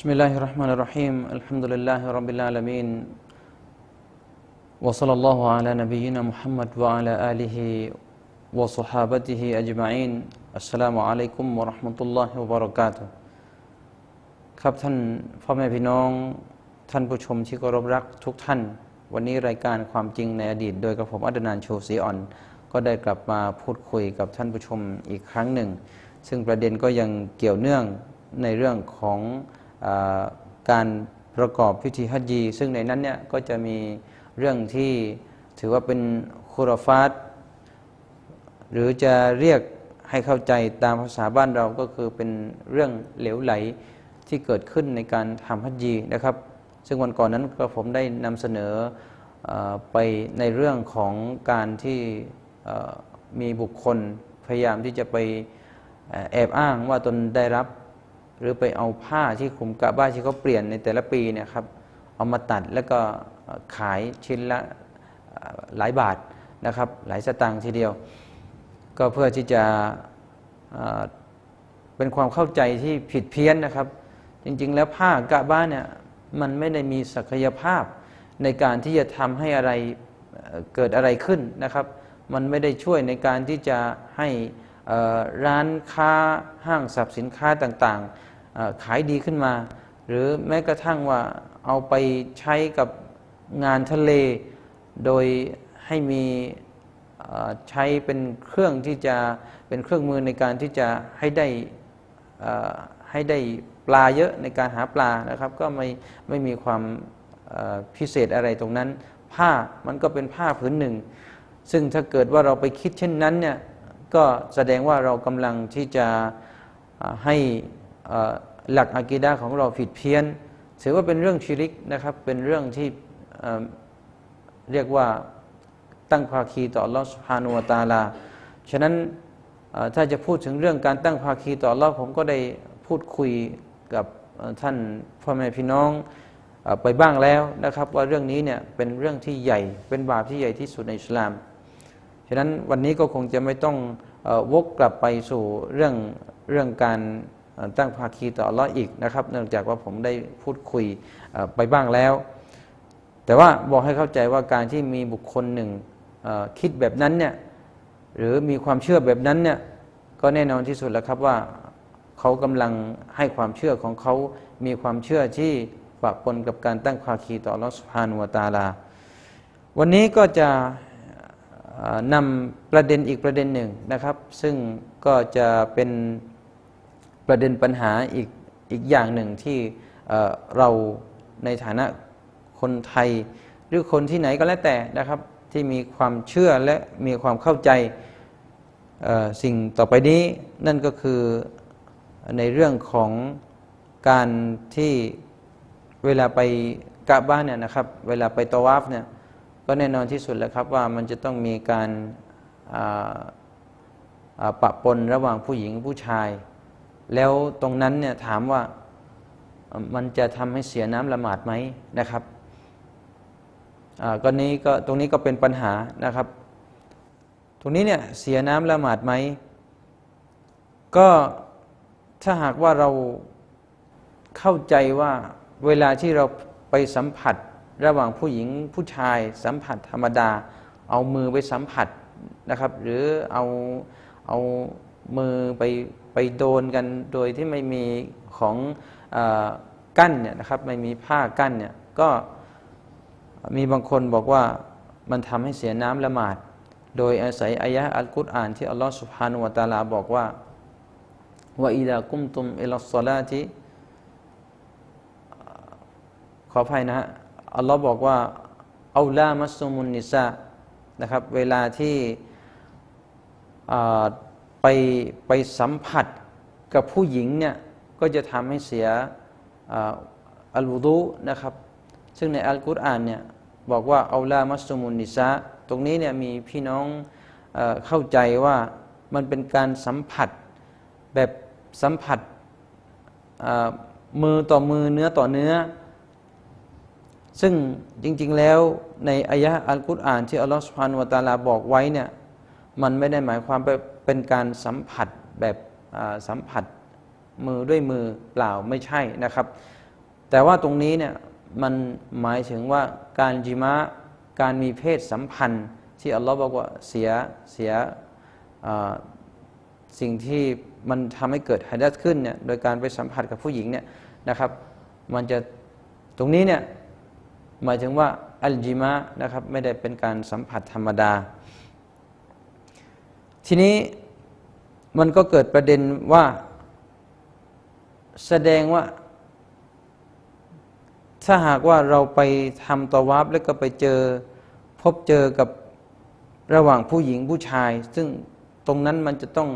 بسم الله الرحمن الرحيم الحمد لله رب العالمين وصلى الله على نبينا محمد وعلى آله وصحابته أجمعين السلام عليكم ورحمة الله وبركاته ครับท่านพ่อแม่พี่น้องท่านผู้ชมที่เคารพรักทุกท่าน วันนี้รายการความจริงในอดีต โดยกระผมอัดนานโชสีอ่อน ก็ได้กลับมาพูดคุยกับท่านผู้ชมอีกครั้งหนึ่ง ซึ่งประเด็นก็ยังเกี่ยวเนื่องในเรื่องของอา การประกอบพิธีฮัจญีซึ่งในนั้นเนี่ยก็จะมีเรื่องที่ถือว่าเป็นคุรฟาตหรือจะเรียกให้เข้าใจตามภาษาบ้านเราก็คือเป็นเรื่องเหลวไหลที่เกิดขึ้นในการทำฮัจญีนะครับ ซึ่งวันก่อนนั้นก็ผมได้นำเสนออไปในเรื่องของการที่มีบุคคลพยายามที่จะไปแอบอ้างว่าตนได้รับ หรือไปเอาผ้าที่คุมกะบ้าที่เขาเปลี่ยนในแต่ละปีเนี่ยครับเอามาตัดแล้วก็ขายชิ้นละหลายบาทนะครับ หลายสตางค์ทีเดียว ก็เพื่อที่จะเป็นความเข้าใจที่ผิดเพี้ยนนะครับ จริง ๆ แล้วผ้ากะบ้าเนี่ยมันไม่ได้มีศักยภาพในการที่จะทำให้อะไรเกิดอะไรขึ้นนะครับ มันไม่ได้ช่วยในการที่จะให้ร้านค้าห้างสรรพสินค้าต่างๆ ขายดีขึ้นมา หรือแม้กระทั่งว่าเอาไปใช้กับงานทะเล โดยให้มีใช้เป็นเครื่องที่จะเป็นเครื่องมือในการที่จะให้ได้ให้ได้ปลาเยอะในการหาปลานะครับ ก็ไม่ไม่มีความพิเศษอะไรตรงนั้น ผ้ามันก็เป็นผ้าผืนหนึ่ง ซึ่งถ้าเกิดว่าเราไปคิดเช่นนั้นเนี่ยก็แสดงว่าเรากำลังที่จะให้ หลักอากีดะห์ของเราผิดเพี้ยนถือว่าเป็นเรื่องชิริกนะครับ เป็นเรื่องที่เรียกว่าตั้งภาคีต่อลอสฮานุวตาลา ฉะนั้นถ้าจะพูดถึงเรื่องการตั้งภาคีต่อลอผมก็ได้พูดคุยกับท่านพ่อแม่พี่น้องอไปบ้างแล้วนะครับ ว่าเรื่องนี้เนี่ยเป็นเรื่องที่ใหญ่เป็นบาปที่ใหญ่ที่สุดในอิสลาม ฉะนั้นวันนี้ก็คงจะไม่ต้องอวกกลับไปสู่เรื่องเรื่องการ ตั้งภาคีต่ออัลลอฮ์อีกนะครับ เนื่องจากว่าผมได้พูดคุยไปบ้างแล้ว แต่ว่าบอกให้เข้าใจว่าการที่มีบุคคลหนึ่งคิดแบบนั้นเนี่ยหรือมีความเชื่อแบบนั้นเนี่ยก็แน่นอนที่สุดแล้วครับว่าเขากำลังให้ความเชื่อของเขามีความเชื่อที่ปะปนกับการตั้งภาคีต่ออัลอสุบฮานุวตาลา วันนี้ก็จะนำประเด็นอีกประเด็นหนึ่งนะครับ ซึ่งก็จะเป็น ประเด็นปัญหาอีกอีกอย่างหนึ่งที่เเราในฐานะคนไทย หรือคนที่ไหนก็แล้วแต่นะครับ ที่มีความเชื่อและมีความเข้าใจสิ่งต่อไปนี้นั่นก็คือในเรื่องของการที่เวลาไปกะบ้านเนี่ยนะครับ เวลาไปตวาฟเนี่ยก็แน่นอนที่สุดแล้วครับว่ามันจะต้องมีการปะปนระหว่างผู้หญิงผู้ชาย แล้วตรงนั้นเนี่ยถามว่ามันจะทำให้เสียน้ำละหมาดไหมนะครับอ่าก็นี้ก็ตรงนี้ก็เป็นปัญหานะครับ ตรงนี้เนี่ยเสียน้ำละหมาดไหมก็ถ้าหากว่าเราเข้าใจว่าเวลาที่เราไปสัมผัสระหว่างผู้หญิงผู้ชายสัมผัสธรรมดา เอามือไปสัมผัสนะครับ หรือเอาเอามือไป ไปโดนกันโดยที่ไม่มีของอกั้นเนี่ยนะครับไม่มีผ้ากั้นเนี่ยก็มีบางคนบอกว่ามันทำให้เสียน้ำละหมาด โดยอาศัยอายะอัลกุรอานที่อัลลอฮฺสุบฮานุวะตาลาบอกว่าว่าอิดากุมตุมอิลสลาติขออภัยนะฮะอัลลอฮ์บอกว่าเอาลามัสซุมุนนิซานะครับ เวลาที่ ไปไปสัมผัสกับผู้หญิงเนี่ยก็จะทำให้เสียอัลวุดุนะครับ ซึ่งในอัลกุรอานเนี่ยบอกว่าอาลลามัสซุมุนนิซาตรงนี้เนี่ยมีพี่น้องเอเข้าใจว่ามันเป็นการสัมผัสแบบสัมผัสมือต่อมือเนื้อต่อเนื้อ ซึ่งจริง ๆ แล้วในอายะอัลกุรอานที่อัลลอฮฺสุบฮานุวะตาลาบอกไว้เนี่ยมันไม่ได้หมายความ เป็นการสัมผัสแบบสัมผัสมือด้วยมือเปล่าไม่ใช่นะครับ แต่ว่าตรงนี้เนี่ยมันหมายถึงว่าการจิมะการมีเพศสัมพันธ์ ที่อัลลอฮ์บอกว่าเสียเสียสิ่งที่มันทำให้เกิดฮัดัสขึ้นเนี่ยโดยการไปสัมผัสกับผู้หญิงเนี่ยนะครับ มันจะตรงนี้เนี่ยหมายถึงว่าอัลจิมะนะครับไม่ได้เป็นการสัมผัสธรรมดา ทีนี้มันก็เกิดประเด็นว่า แสดงว่า ถ้าหากว่าเราไปทำตวาบแล้วก็ไปเจอ พบเจอกับระหว่างผู้หญิงผู้ชาย ซึ่งตรงนั้นมันจะต้อง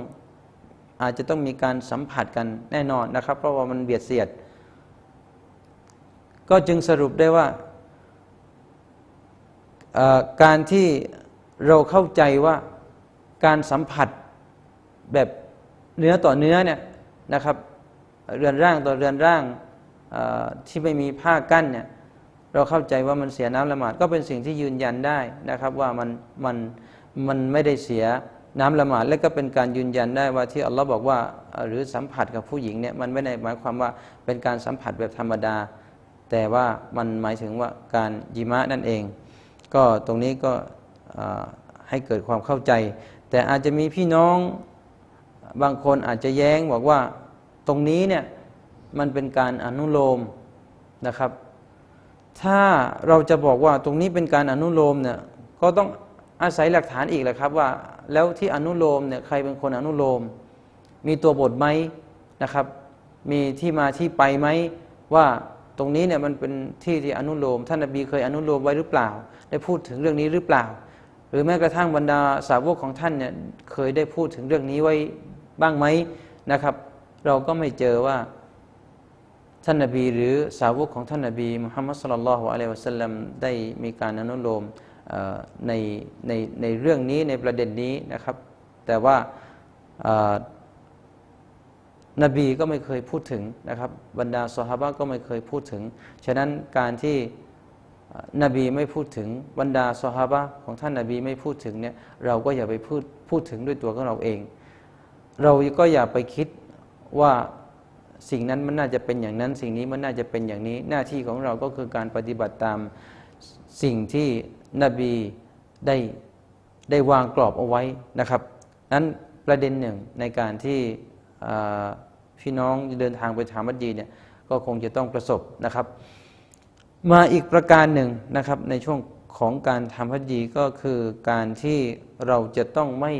อาจจะต้องมีการสัมผัสกันแน่นอนนะครับ เพราะว่ามันเบียดเสียด ก็จึงสรุปได้ว่าการที่เราเข้าใจว่า การสัมผัสแบบเนื้อต่อเนื้อเนี่ยนะครับเรือนร่างต่อเรือนร่างที่ไม่มีผ้ากั้นเนี่ยเราเข้าใจว่ามันเสียน้ำละหมาดก็เป็นสิ่งที่ยืนยันได้นะครับว่ามันมันมันไม่ได้เสียน้ำละหมาดและก็เป็นการยืนยันได้ว่าที่อัลลอฮ์บอกว่าหรือสัมผัสกับผู้หญิงเนี่ยมันไม่ได้หมายความว่าเป็นการสัมผัสแบบธรรมดา แต่ว่ามันหมายถึงว่าการยิมะนั่นเอง ก็ตรงนี้ก็ให้เกิดความเข้าใจ แต่อาจจะมีพี่น้องบางคนอาจจะแย้งบอกว่าตรงนี้เนี่ยมันเป็นการอนุโลมนะครับ ถ้าเราจะบอกว่าตรงนี้เป็นการอนุโลมเนี่ยก็ต้องอาศัยหลักฐานอีกแหละครับว่า แล้วที่อนุโลมเนี่ยใครเป็นคนอนุโลม มีตัวบทไหมนะครับ มีที่มาที่ไปไหมว่าตรงนี้เนี่ยมันเป็นที่ที่อนุโลม ท่านนบีเคยอนุโลมไว้หรือเปล่า ได้พูดถึงเรื่องนี้หรือเปล่า หรือแม้กระทั่งบรรดาสาวกของท่านเนี่ยเคยได้พูดถึงเรื่องนี้ไว้บ้างไหมนะครับ เราก็ไม่เจอว่าท่านนบีหรือสาวกของท่านนบีมุฮัมมัดสุลลัลลอฮุอะลัยฮิวะสัลลัมได้มีการอนุโลมในในในเรื่องนี้ในประเด็นนี้นะครับ แต่ว่านบีก็ไม่เคยพูดถึงนะครับ บรรดาสหายก็ไม่เคยพูดถึง ฉะนั้นการที่ นบีไม่พูดถึงบรรดาสหายของท่านนบีไม่พูดถึงเนี่ยเราก็อย่าไปพูดพูดถึงด้วยตัวของเราเอง เราก็อย่าไปคิดว่าสิ่งนั้นมันน่าจะเป็นอย่างนั้น สิ่งนี้มันน่าจะเป็นอย่างนี้ หน้าที่ของเราก็คือการปฏิบัติตามสิ่งที่นบีได้ได้วางกรอบเอาไว้นะครับนั้นประเด็นหนึ่งในการที่พี่น้องเดินทางไปทำมัสยิดเนี่ยก็คงจะต้องประสบนะครับ มาอีกประการหนึ่งนะครับ ในช่วงของการทำฮัจญีก็คือการที่เราจะต้องไม่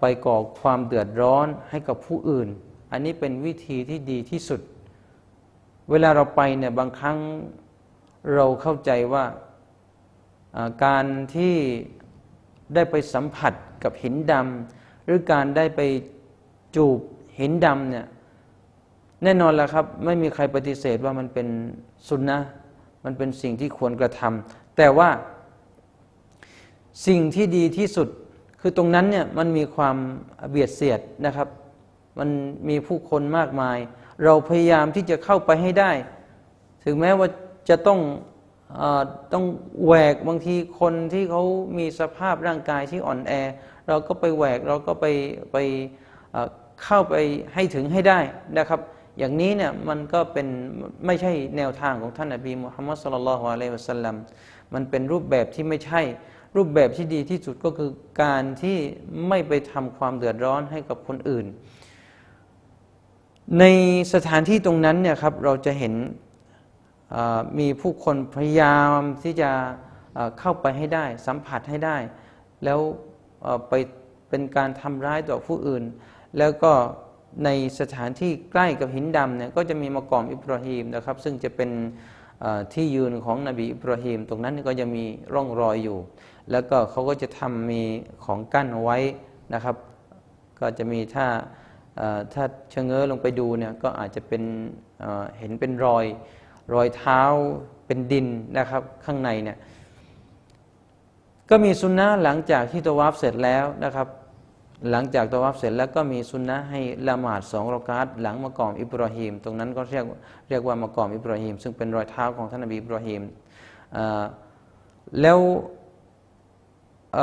ไปก่อความเดือดร้อนให้กับผู้อื่น อันนี้เป็นวิธีที่ดีที่สุด เวลาเราไปเนี่ยบางครั้งเราเข้าใจว่าอ่าการที่ได้ไปสัมผัสกับหินดำหรือการได้ไปจูบหินดำเนี่ยแน่นอนแล้วครับ ไม่มีใครปฏิเสธว่ามันเป็น สุนนะมันเป็นสิ่งที่ควรกระทำแต่ว่าสิ่งที่ดีที่สุดคือตรงนั้นเนี่ยมันมีความเบียดเสียดนะครับ มันมีผู้คนมากมาย เราพยายามที่จะเข้าไปให้ได้ ถึงแม้ว่าจะต้องเออต้องแหวกบางทีคนที่เขามีสภาพร่างกายที่อ่อนแอ เราก็ไปแหวกเราก็ไปไปเอ่อเข้าไปให้ถึงให้ได้นะครับ อย่างนี้เนี่ยมันก็เป็นไม่ใช่แนวทางของท่านนบีมุฮัมมัดสุลลัลฮุอะลัยฮิวะสัลลัมมันเป็นรูปแบบที่ไม่ใช่ รูปแบบที่ดีที่สุดก็คือการที่ไม่ไปทำความเดือดร้อนให้กับคนอื่น ในสถานที่ตรงนั้นเนี่ยครับเราจะเห็นมีผู้คนพยายามที่จะเข้าไปให้ได้ สัมผัสให้ได้ แล้วไปเป็นการทำร้ายต่อผู้อื่น แล้วก็ ในสถานที่ใกล้กับหินดำเนี่ยก็จะมีมากอมอิบราฮิมนะครับ ซึ่งจะเป็นที่ยืนของนบีอิบราฮิมตรงนั้นก็จะมีร่องรอยอยู่ แล้วก็เขาก็จะทำมีของกั้นไว้นะครับ ก็จะมีถ้าถ้าเชะเง้อลงไปดูเนี่ยก็อาจจะเป็นเห็นเป็นรอยรอยเท้าเป็นดินนะครับข้างในเนี่ยก็มีสุนนะหลังจากที่ตวัฟเสร็จแล้วนะครับ หลังจากตะวัฟเสร็จแล้วก็มีสุนนะให้ละหมาดสองรากาตหลังมากอมอิบราฮิมตรงนั้นก็เรียกเรียกว่ามากอมอิบราฮิมซึ่งเป็นรอยเท้าของท่านนบีอิบราฮิมแล้วเ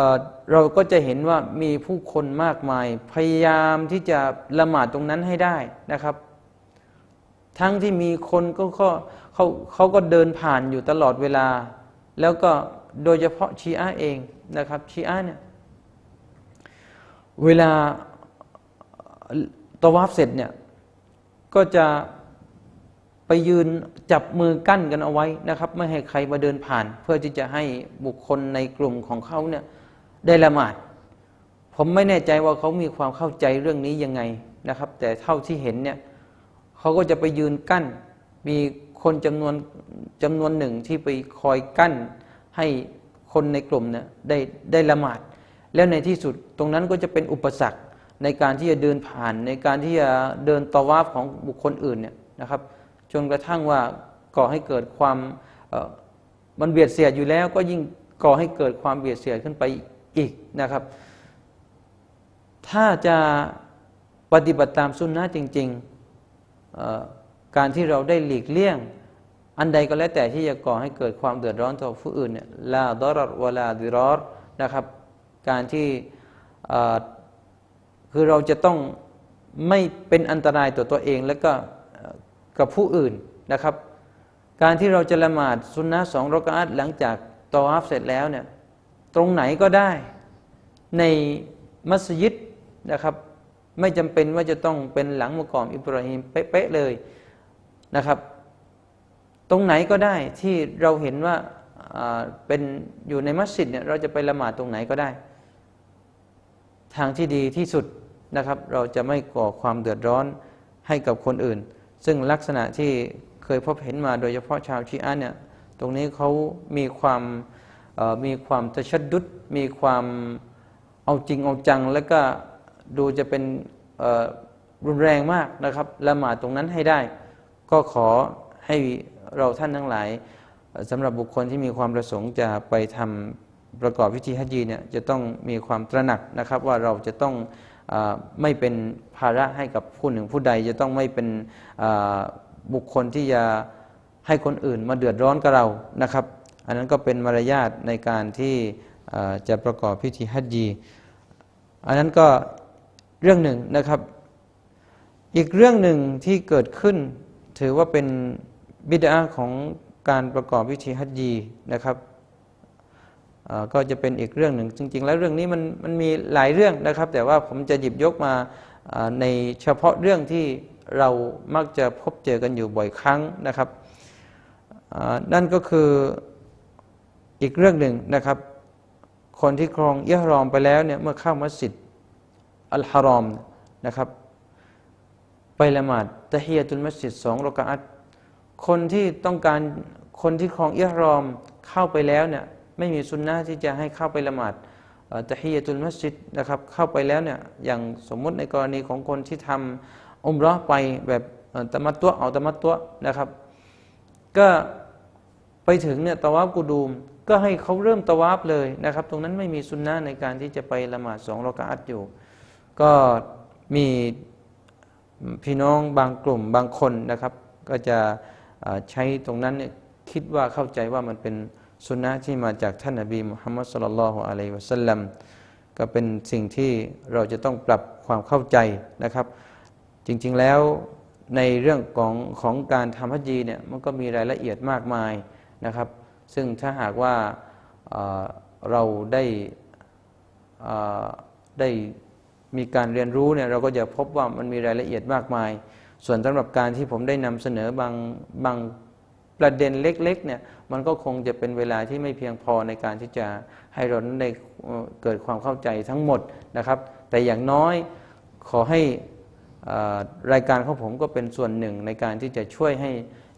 เราก็จะเห็นว่ามีผู้คนมากมาย พยายามที่จะละหมาดตรงนั้นให้ได้นะครับ ทั้งที่มีคนก็เขาเขาเขาก็เดินผ่านอยู่ตลอดเวลา แล้วก็โดยเฉพาะชีอะเองนะครับชีอะเนี่ย เวลาตวาฟเสร็จเนี่ยก็จะไปยืนจับมือกั้นกันเอาไว้นะครับ ไม่ให้ใครมาเดินผ่าน เพื่อที่จะให้บุคคลในกลุ่มของเขาเนี่ยได้ละหมาด ผมไม่แน่ใจว่าเขามีความเข้าใจเรื่องนี้ยังไงนะครับ แต่เท่าที่เห็นเนี่ยเขาก็จะไปยืนกั้น มีคนจำนวนจำนวนหนึ่งที่ไปคอยกั้น ให้คนในกลุ่มเนี่ยได้ได้ละหมาด แล้วในที่สุดตรงนั้นก็จะเป็นอุปสรรคในการที่จะเดินผ่าน ในการที่จะเดินตอวาฟของบุคคลอื่นเนี่ยนะครับจนกระทั่งว่าก่อให้เกิดความมันเบียดเสียดอยู่แล้ว ก็ยิ่งก่อให้เกิดความเบียดเสียดขึ้นไปอีกนะครับ ถ้าจะปฏิบัติตามสุนนะจริงๆการที่เราได้หลีกเลี่ยง อันใดก็แล้วแต่ที่จะก่อให้เกิดความเดือดร้อนต่อผู้อื่นเนี่ยลาดอรรวลาดิรอนะครับ การที่คือเราจะต้องไม่เป็นอันตรายต่อตัวเองแล้วก็กับผู้อื่นนะครับ การที่เราจะละหมาดสุนนะสองรกาอัตหลังจากตอวาฟเสร็จแล้วเนี่ยตรงไหนก็ได้ในมัสยิดนะครับ ไม่จำเป็นว่าจะต้องเป็นหลังมะกอมอิบราฮิมเป๊ะๆเลยนะครับ ตรงไหนก็ได้ที่เราเห็นว่าเป็นอยู่ในมัสยิดเนี่ยเราจะไปละหมาดตรงไหนก็ได้ ทางที่ดีที่สุดนะครับ เราจะไม่ก่อความเดือดร้อนให้กับคนอื่น ซึ่งลักษณะที่เคยพบเห็นมาโดยเฉพาะชาวชีอะเนี่ยตรงนี้เขามีความมีความตะชัดดุดมีความเอาจริงเอาจัง แล้วก็ดูจะเป็นรุนแรงมากนะครับละหมาดตรงนั้นให้ได้ ก็ขอให้เราท่านทั้งหลายสำหรับบุคคลที่มีความประสงค์จะไปทำ ประกอบพิธีฮัจญีเนี่ยจะต้องมีความตระหนักนะครับ ว่าเราจะต้องอไม่เป็นภาระให้กับผู้หนึ่งผู้ใด จะต้องไม่เป็นบุคคลที่จะให้คนอื่นมาเดือดร้อนกับเรานะครับ อันนั้นก็เป็นมารยาทในการที่จะประกอบพิธีฮัจญีอันนั้นก็เรื่องหนึ่งนะครับ อีกเรื่องหนึ่งที่เกิดขึ้น ถือว่าเป็นบิดาของการประกอบพิธีฮัจญีนะครับ ก็จะเป็นอีกเรื่องหนึ่ง จริง ๆ แล้วเรื่องนี้มันมันมีหลายเรื่องนะครับ แต่ว่าผมจะหยิบยกมาในเฉพาะเรื่องที่เรามักจะพบเจอกันอยู่บ่อยครั้งนะครับนั่นก็คืออีกเรื่องหนึ่งนะครับ คนที่ครองอิหรอมไปแล้วเนี่ยเมื่อเข้ามัสยิดอัลฮารอมนะครับ ไปละหมาดตะฮียตุลมัสยิดสองรกอัตคนที่ต้องการคนที่ครองอิหรอมเข้าไปแล้วเนี่ย ไม่มีสุนนะที่จะให้เข้าไปละหมาดตะฮียตุลมัสยิดนะครับเข้าไปแล้วเนี่ยอย่างสมมุติในกรณีของคนที่ทำอุมเรอไปแบบตะมัตตัวเอาตะมัตตัวนะครับ ก็ไปถึงเนี่ยตะวาฟกูดูม ก็ให้เขาเริ่มตะวาฟเลยนะครับ ตรงนั้นไม่มีสุนนะในการที่จะไปละหมาดสองรอกาอัตอยู่ ก็มีพี่น้องบางกลุ่มบางคนนะครับ ก็จะใช้ตรงนั้นเนี่ยคิดว่าเข้าใจว่ามันเป็น สุนนะที่มาจากท่านนบีมุฮัมมัดสุลลัลฮุอะลัยวะสัลลัมก็เป็นสิ่งที่เราจะต้องปรับความเข้าใจนะครับ จริงๆแล้วในเรื่องของของการทำฮัจญีเนี่ยมันก็มีรายละเอียดมากมายนะครับ ซึ่งถ้าหากว่าเเราได้ได้มีการเรียนรู้เนี่ยเราก็จะพบว่ามันมีรายละเอียดมากมาย ส่วนสำหรับการที่ผมได้นำเสนอบางบาง ประเด็นเล็กๆเนี่ยมันก็คงจะเป็นเวลาที่ไม่เพียงพอในการที่จะให้เรานั้นได้เกิดความเข้าใจทั้งหมดนะครับ แต่อย่างน้อยขอให้เอ่อรายการของผมก็เป็นส่วนหนึ่งในการที่จะช่วยให้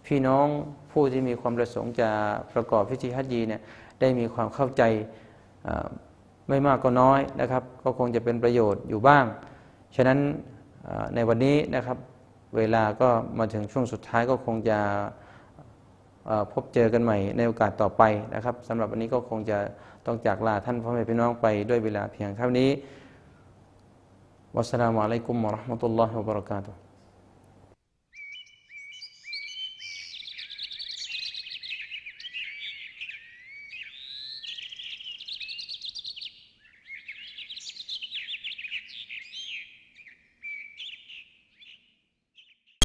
พี่น้องผู้ที่มีความประสงค์จะประกอบพิธีฮัจญีเนี่ยได้มีความเข้าใจไม่มากก็น้อยนะครับ ก็คงจะเป็นประโยชน์อยู่บ้าง ฉะนั้นในวันนี้นะครับเวลาก็มาถึงช่วงสุดท้ายก็คงจะ พบเจอกันใหม่ในโอกาสต่อไปนะครับสำหรับวันนี้ก็คงจะต้องจากลาท่านพ่อแม่พี่น้องไปด้วยเวลาเพียงเท่านี้วัสสลามุอะลัยกุมวะราะห์มะตุลลอฮิวะบะเราะกาตุฮ์